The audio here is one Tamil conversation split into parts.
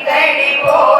வைத்தடி போற்றுகின்றோம்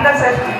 vida,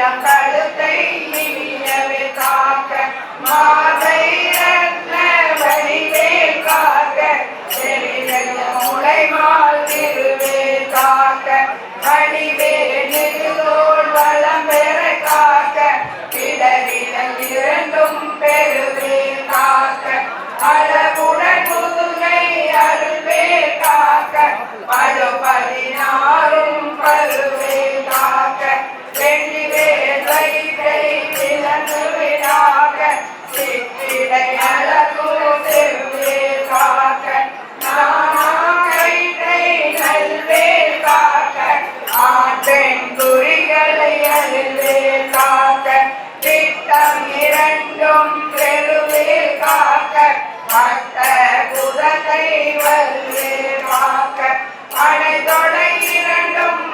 நிலம் கழுத்தை நிமிழவே காக்க மா செங்குறிகளை அழுது காக்க திட்டம் இரண்டும் பெருவில் காக்க மத்த குதத்தை வந்து காக்க அடைதொடை இரண்டும்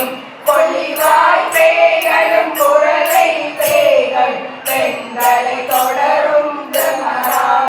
Señor